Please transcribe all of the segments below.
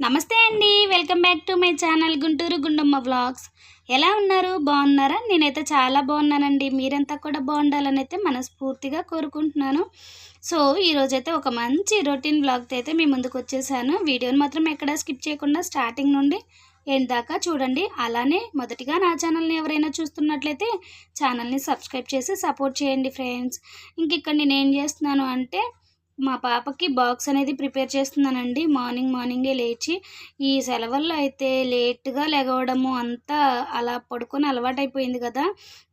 నమస్తే అండి. Welcome back to my channel Guntur Gundamma vlogs. ఎలా ఉన్నారు? బాగున్నారా? నేనైతే చాలా బాగున్నానండి. మీరంతా కూడా బాగుండాలని అయితే మనస్ఫూర్తిగా కోరుకుంటున్నాను. సో ఈరోజైతే ఒక మంచి రొటీన్ బ్లాగ్తో అయితే మీ ముందుకు వచ్చేసాను. వీడియోని మాత్రం ఎక్కడ స్కిప్ చేయకుండా స్టార్టింగ్ నుండి ఎండ్ దాకా చూడండి. అలానే మొదటిగా నా ఛానల్ని ఎవరైనా చూస్తున్నట్లయితే ఛానల్ని సబ్స్క్రైబ్ చేసి సపోర్ట్ చేయండి ఫ్రెండ్స్. ఇంక ఇక్కడ నేను ఏం చేస్తున్నాను అంటే మా పాపకి బాక్స్ అనేది ప్రిపేర్ చేస్తున్నానండి. మార్నింగ్ మార్నింగే లేచి ఈ సెలవుల్లో అయితే లేట్గా లెగవడము అంతా అలా పడుకొని అలవాటైపోయింది కదా.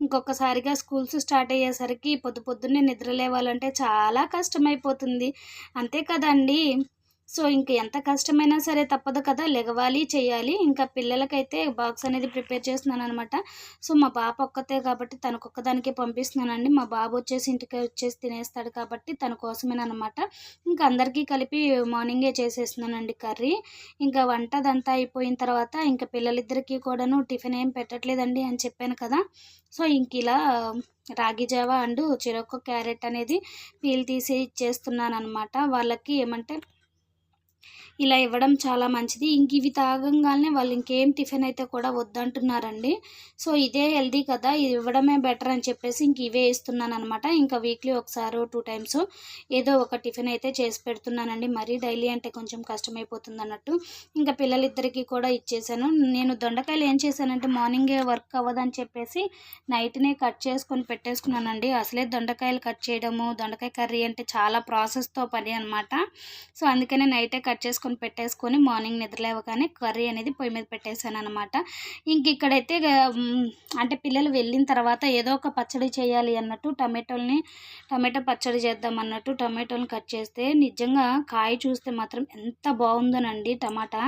ఇంకొకసారిగా స్కూల్స్ స్టార్ట్ అయ్యేసరికి పొద్దు పొద్దున్నే నిద్ర లేవాలంటే చాలా కష్టమైపోతుంది. అంతే కదండి. సో ఇంక ఎంత కష్టమైనా సరే తప్పదు కదా లెగవాలి చేయాలి. ఇంకా పిల్లలకైతే బాక్స్ అనేది ప్రిపేర్ చేస్తున్నాను అనమాట సో మా పాప ఒక్కతే కాబట్టి తనకొక్కదానికే పంపిస్తున్నానండి. మా బాబు వచ్చేసి ఇంటికి వచ్చేసి తినేస్తాడు కాబట్టి తన కోసమేనమాట ఇంకా అందరికీ కలిపి మార్నింగే చేసేస్తున్నానండి కర్రీ. ఇంకా వంట అదంతా అయిపోయిన తర్వాత ఇంకా పిల్లలిద్దరికీ కూడాను టిఫిన్ ఏం పెట్టట్లేదండి అని చెప్పాను కదా. సో ఇంక ఇలా రాగి జావా అండ్ చిరొక్క క్యారెట్ అనేది పీల్ తీసి ఇచ్చేస్తున్నాను అనమాట వాళ్ళకి ఏమంటే ఇలా ఇవ్వడం చాలా మంచిది. ఇంక ఇవి తాగంగానే వాళ్ళు ఇంకేం టిఫిన్ అయితే కూడా వద్దంటున్నారండి. సో ఇదే హెల్దీ కదా ఇది ఇవ్వడమే బెటర్ అని చెప్పేసి ఇంక ఇవే ఇస్తున్నాను అనమాట ఇంకా వీక్లీ ఒకసారి టూ టైమ్స్ ఏదో ఒక టిఫిన్ అయితే చేసి పెడుతున్నానండి. మరీ డైలీ అంటే కొంచెం కష్టమైపోతుంది అన్నట్టు ఇంకా పిల్లలిద్దరికీ కూడా ఇచ్చేసాను. నేను దొండకాయలు ఏం చేశానంటే మార్నింగే వర్క్ అవ్వదని చెప్పేసి నైట్నే కట్ చేసుకొని పెట్టేసుకున్నానండి. అసలే దొండకాయలు కట్ చేయడము దొండకాయ కర్రీ అంటే చాలా ప్రాసెస్తో పని అనమాట సో అందుకనే నైటే కట్ చేసుకొని పెట్టేసుకొని మార్నింగ్ నిద్రలేవగానే కర్రీ అనేది పొయ్యి మీద పెట్టేశాను అనమాట ఇంక ఇక్కడైతే అంటే పిల్లలు వెళ్ళిన తర్వాత ఏదో ఒక పచ్చడి చేయాలి అన్నట్టు టమాటోల్ని టమాటో పచ్చడి చేద్దాం అన్నట్టు టమాటోని కట్ చేస్తే నిజంగా కాయ చూస్తే మాత్రం ఎంత బాగుందోనండి టమాటా.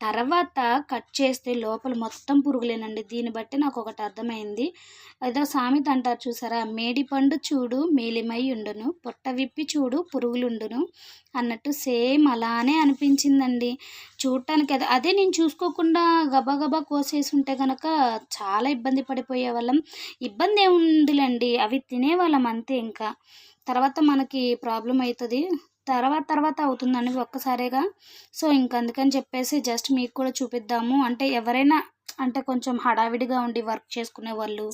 తర్వాత కట్ చేస్తే లోపల మొత్తం పురుగులేనండి. దీన్ని బట్టి నాకు ఒకటి అర్థమైంది. ఏదో సామెత అంటారు చూసారా? మేడి పండు చూడు మేలిమై ఉండును. పొట్ట విప్పి చూడు పురుగులుండును అన్నట్టు సేమ్ అలానే అనిపించిందండి. చూడటానికి అదే అదే నేను చూసుకోకుండా గబగబా కోసేసి ఉంటే కనుక చాలా ఇబ్బంది పడిపోయే వాళ్ళం ఇబ్బంది ఏముందిలేండి అవి తినేవాళ్ళం అంతే ఇంకా. తర్వాత మనకి ప్రాబ్లం అవుతుంది తర్వాత తర్వాత అవుతుందండి ఒక్కసారిగా. సో ఇంక అందుకని చెప్పేసి జస్ట్ మీకు కూడా చూపిద్దాము. అంటే ఎవరైనా అంటే కొంచెం హడావిడిగా ఉండి వర్క్ చేసుకునే వాళ్ళు.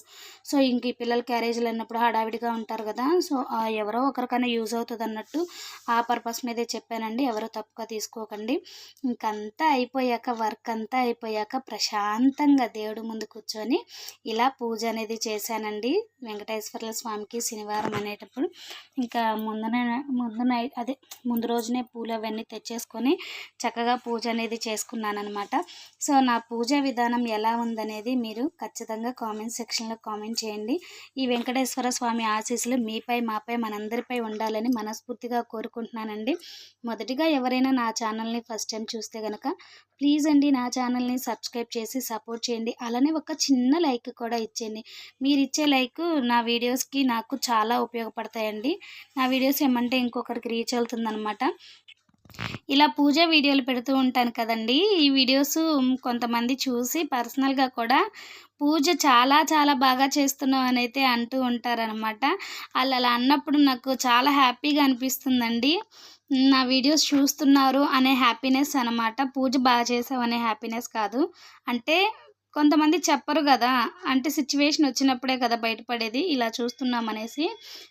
సో ఇంక ఈ పిల్లల క్యారేజీలు అన్నప్పుడు హడావిడిగా ఉంటారు కదా. సో ఎవరో ఒకరికైనా యూజ్ అవుతుంది అన్నట్టు ఆ పర్పస్ మీదే చెప్పానండి. ఎవరో తప్పుగా తీసుకోకండి. ఇంకంతా అయిపోయాక వర్క్ అంతా అయిపోయాక ప్రశాంతంగా దేవుడు ముందు కూర్చొని ఇలా పూజ అనేది చేశానండి. వెంకటేశ్వర స్వామికి శనివారం అనేటప్పుడు. ఇంకా ముందునే ముందు అదే ముందు రోజునే పూలు అవన్నీ తెచ్చేసుకొని చక్కగా పూజ అనేది చేసుకున్నాను అనమాట సో నా పూజ విధానం ఎలా ఉందనేది మీరు ఖచ్చితంగా కామెంట్ సెక్షన్లో కామెంట్ చేయండి. ఈ వెంకటేశ్వర స్వామి ఆశీస్సులు మీపై మాపై మనందరిపై ఉండాలని మనస్ఫూర్తిగా కోరుకుంటున్నానండి. మొదటిగా ఎవరైనా నా ఛానల్ని ఫస్ట్ టైం చూస్తే కనుక ప్లీజ్ అండి నా ఛానల్ని సబ్స్క్రైబ్ చేసి సపోర్ట్ చేయండి. అలానే ఒక చిన్న లైక్ కూడా ఇచ్చేయండి. మీరు ఇచ్చే లైక్ నా వీడియోస్కి నాకు చాలా ఉపయోగపడతాయండి. నా వీడియోస్ ఏమంటే ఇంకొకరికి రీచ్ అవుతుందన్నమాట. ఇలా పూజ వీడియోలు పెడుతూ ఉంటాను కదండి. ఈ వీడియోస్ కొంతమంది చూసి పర్సనల్గా కూడా పూజ చాలా చాలా బాగా చేస్తున్నావు అని అయితే అంటూ ఉంటారనమాట వాళ్ళు అలా అన్నప్పుడు నాకు చాలా హ్యాపీగా అనిపిస్తుందండి. నా వీడియోస్ చూస్తున్నారు అనే హ్యాపీనెస్ అనమాట పూజ బాగా చేసావు అనే హ్యాపీనెస్ కాదు. అంటే కొంతమంది చెప్పరు కదా. అంటే సిచ్యువేషన్ వచ్చినప్పుడే కదా బయటపడేది ఇలా చూస్తున్నాం అనేసి.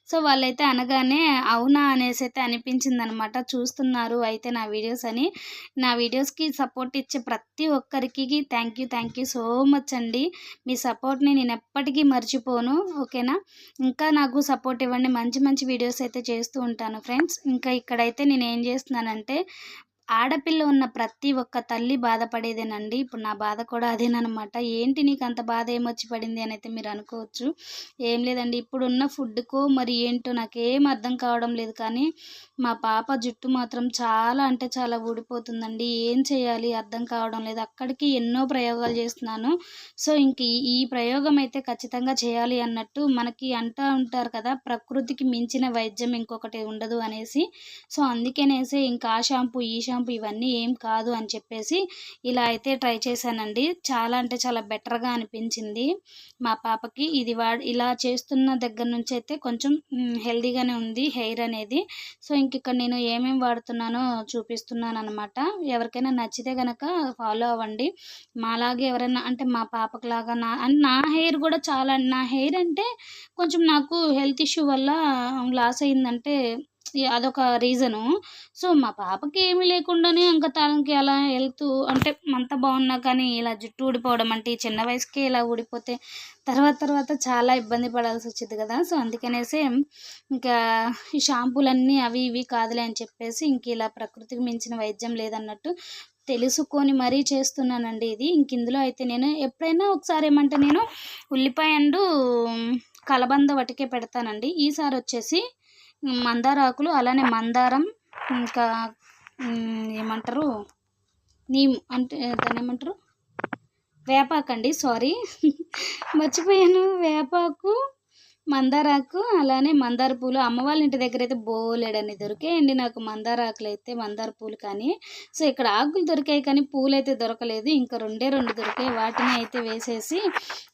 సో వాళ్ళైతే అనగానే అవునా అనేసి అయితే అనిపించింది అనమాట చూస్తున్నారు అయితే నా వీడియోస్ అని. నా వీడియోస్కి సపోర్ట్ ఇచ్చే ప్రతి ఒక్కరికి thank you thank you so much అండి. మీ సపోర్ట్ని నేను ఎప్పటికీ మర్చిపోను ఓకేనా? ఇంకా నాకు సపోర్ట్ ఇవ్వండి. మంచి మంచి వీడియోస్ అయితే చేస్తూ ఉంటాను ఫ్రెండ్స్. ఇంకా ఇక్కడైతే నేను ఏం చేస్తున్నానంటే ఆడపిల్ల ఉన్న ప్రతి ఒక్క తల్లి బాధపడేదేనండి. ఇప్పుడు నా బాధ కూడా అదేనమాట ఏంటి నీకు అంత బాధ ఏమొచ్చి పడింది? అని అయితే మీరు అనుకోవచ్చు. ఏం లేదండి. ఇప్పుడున్న ఫుడ్కో మరి ఏంటో నాకేం అర్థం కావడం లేదు. కానీ మా పాప జుట్టు మాత్రం చాలా అంటే చాలా ఊడిపోతుందండి. ఏం చేయాలి? అర్థం కావడం లేదు. అక్కడికి ఎన్నో ప్రయోగాలు చేస్తున్నాను. సో ఇంక ఈ- ఈ ప్రయోగం అయితే ఖచ్చితంగా చేయాలి అన్నట్టు మనకి అంటూ ఉంటారు కదా ప్రకృతికి మించిన వైద్యం ఇంకొకటి ఉండదు అనేసి. సో అందుకనేసి ఇంకా ఆ షాంపూ ఈ షాంపూ షాంపూ ఇవన్నీ ఏం కాదు అని చెప్పేసి ఇలా అయితే ట్రై చేశానండి. చాలా అంటే చాలా బెటర్గా అనిపించింది. మా పాపకి ఇది వా ఇలా చేస్తున్న దగ్గర నుంచి అయితే కొంచెం హెల్దీగానే ఉంది హెయిర్ అనేది. సో ఇంక ఇక్కడ నేను ఏమేమి వాడుతున్నానో చూపిస్తున్నాను అనమాట ఎవరికైనా నచ్చితే కనుక ఫాలో అవ్వండి. మాలాగే ఎవరైనా అంటే మా పాపకులాగా నా నా హెయిర్ కూడా చాలా నా హెయిర్ అంటే కొంచెం నాకు హెల్త్ ఇష్యూ వల్ల లాస్ అయిందంటే అదొక రీజను. సో మా పాపకి ఏమీ లేకుండానే ఇంకా తనకి అలా వెళ్తూ అంటే అంత బాగున్నా కానీ ఇలా జుట్టు ఊడిపోవడం అంటే ఈ చిన్న వయసుకే ఇలా ఊడిపోతే తర్వాత తర్వాత చాలా ఇబ్బంది పడాల్సి వచ్చింది కదా. సో అందుకనేసి ఇంకా ఈ షాంపూలన్నీ అవి ఇవి కాదులే అని చెప్పేసి ఇంక ఇలా ప్రకృతికి మించిన వైద్యం లేదన్నట్టు తెలుసుకొని మరీ చేస్తున్నానండి ఇది. ఇంక ఇందులో అయితే నేను ఎప్పుడైనా ఒకసారి ఏమంటే నేను ఉల్లిపాయ అండ్ కలబంద వటికే పెడతానండి. ఈసారి వచ్చేసి మందార ఆకులు అలానే మందారం ఇంకా ఏమంటారు? నీమ్ అంటే దాన్ని ఏమంటారు? వేపాకండి సారీ. మర్చిపోయాను. వేపాకు మందారాకు అలానే మందార పూలు. అమ్మ వాళ్ళ ఇంటి దగ్గర అయితే బోలేడని దొరికాయండి నాకు మందార ఆకులు అయితే మందార పూలు కానీ. సో ఇక్కడ ఆకులు దొరికాయి కానీ పూలు అయితే దొరకలేదు. ఇంకా రెండే రెండు దొరికాయి. వాటిని అయితే వేసేసి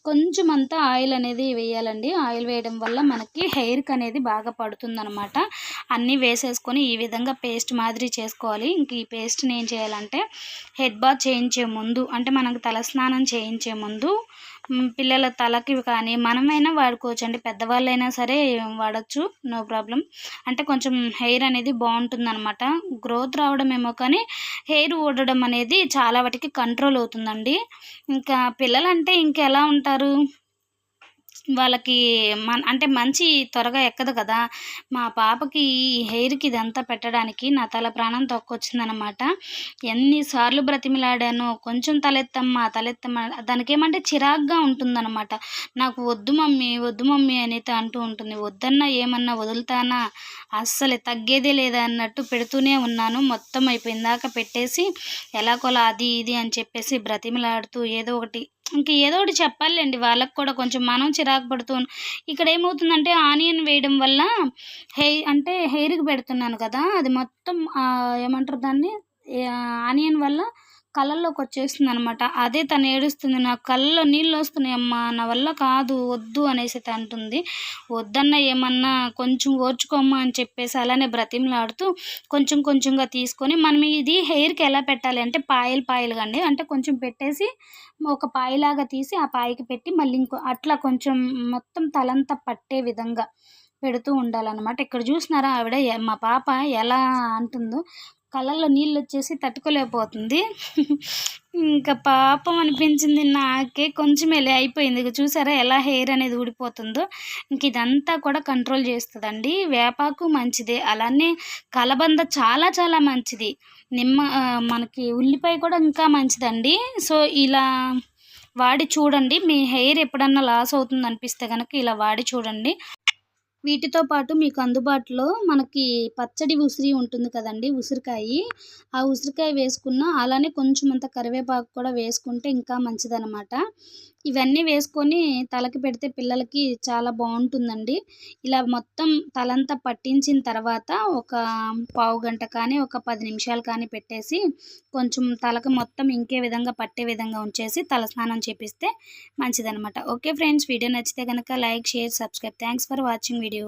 కొంచెం అంతా ఆయిల్ అనేది వేయాలండి. ఆయిల్ వేయడం వల్ల మనకి హెయిర్కి అనేది బాగా పడుతుందనమాట అన్నీ వేసేసుకొని ఈ విధంగా పేస్ట్ మాదిరి చేసుకోవాలి. ఇంక ఈ పేస్ట్ని ఏం చేయాలంటే హెడ్ బాత్ చేయించే ముందు అంటే మనకు తలస్నానం చేయించే ముందు పిల్లల తలకి కానీ మనమైనా వాడుకోవచ్చు అండి పెద్దవాళ్ళైనా సరే వాడచ్చు నో ప్రాబ్లం. అంటే కొంచెం హెయిర్ అనేది బాగుంటుంది అనమాట గ్రోత్ రావడం ఏమో కానీ హెయిర్ ఊడడం అనేది చాలా వాటికి కంట్రోల్ అవుతుందండి. ఇంకా పిల్లలంటే ఇంకెలా ఉంటారు? వాళ్ళకి మన అంటే మంచి త్వరగా ఎక్కదు కదా. మా పాపకి ఈ హెయిర్కి ఇదంతా పెట్టడానికి నా తల ప్రాణం తొక్కొచ్చిందనమాట ఎన్నిసార్లు బ్రతిమిలాడాను కొంచెం తలెత్తమ్మా తలెత్తమ్మ దానికి ఏమంటే చిరాగ్గా ఉంటుందన్నమాట. నాకు వద్దు మమ్మీ వద్దు మమ్మీ అనేది అంటూ ఉంటుంది. వద్దన్నా ఏమన్నా వదులుతానా? అస్సలు తగ్గేదే లేదా అన్నట్టు పెడుతూనే ఉన్నాను. మొత్తం అయిపోయిందాక పెట్టేసి ఎలాగోలా అది ఇది అని చెప్పేసి బ్రతిమిలాడుతూ ఏదో ఒకటి ఇంక ఏదో ఒకటి చెప్పాలండి వాళ్ళకి కూడా కొంచెం మనం చిరాకు పడుతూ ఇక్కడ ఏమవుతుందంటే ఆనియన్ వేయడం వల్ల హెయిర్ అంటే హెయిర్కి పెడుతున్నాను కదా అది మొత్తం ఏమంటారు దాన్ని? ఆనియన్ వల్ల కళ్ళల్లోకి వచ్చేస్తుంది అనమాట అదే తను ఏడుస్తుంది నా కళ్ళలో నీళ్ళు వస్తున్నాయి అమ్మా నా వల్ల కాదు వద్దు అనేసి అంటుంది. వద్దన్న ఏమన్నా కొంచెం ఓర్చుకోమ్మా అని చెప్పేసి అలానే బ్రతిమలాడుతూ కొంచెం కొంచెంగా తీసుకొని మనం ఇది హెయిర్కి ఎలా పెట్టాలి అంటే పాయలు పాయలుగా అండి. అంటే కొంచెం పెట్టేసి ఒక పాయలాగా తీసి ఆ పాయకి పెట్టి మళ్ళీ ఇంకో అట్లా కొంచెం మొత్తం తలంతా పట్టే విధంగా పెడుతూ ఉండాలన్నమాట. ఇక్కడ చూసినారా ఆవిడ? మా పాప ఎలా అంటుందో కళ్ళల్లో నీళ్ళు వచ్చేసి తట్టుకోలేకపోతుంది. ఇంకా పాపం అనిపించింది నాకే. కొంచెమేలే అయిపోయింది. ఇక చూసారా ఎలా హెయిర్ అనేది ఊడిపోతుందో. ఇంక ఇదంతా కూడా కంట్రోల్ చేస్తుందండి. వేపాకు మంచిదే. అలానే కలబంద చాలా చాలా మంచిది. నిమ్మ మనకి ఉల్లిపాయ కూడా ఇంకా మంచిదండి. సో ఇలా వాడి చూడండి. మీ హెయిర్ ఎప్పుడన్నా లాస్ అవుతుంది అనిపిస్తే కనుక ఇలా వాడి చూడండి. వీటితో పాటు మీకు అందుబాటులో మనకి పచ్చడి ఉసిరి ఉంటుంది కదండి ఉసిరికాయ. ఆ ఉసిరికాయ వేసుకున్న అలానే కొంచెం అంత కరివేపాకు కూడా వేసుకుంటే ఇంకా మంచిదన్నమాట. ఇవన్నీ వేసుకొని తలకి పెడితే పిల్లలకి చాలా బాగుంటుందండి. ఇలా మొత్తం తలంతా పట్టించిన తర్వాత ఒక పావు గంట కానీ ఒక పది నిమిషాలు కానీ పెట్టేసి కొంచెం తలకు మొత్తం ఇంకే విధంగా పట్టే విధంగా ఉంచేసి తలస్నానం చేపిస్తే మంచిదనమాట ఓకే ఫ్రెండ్స్ వీడియో నచ్చితే కనుక like share subscribe. Thanks for watching video.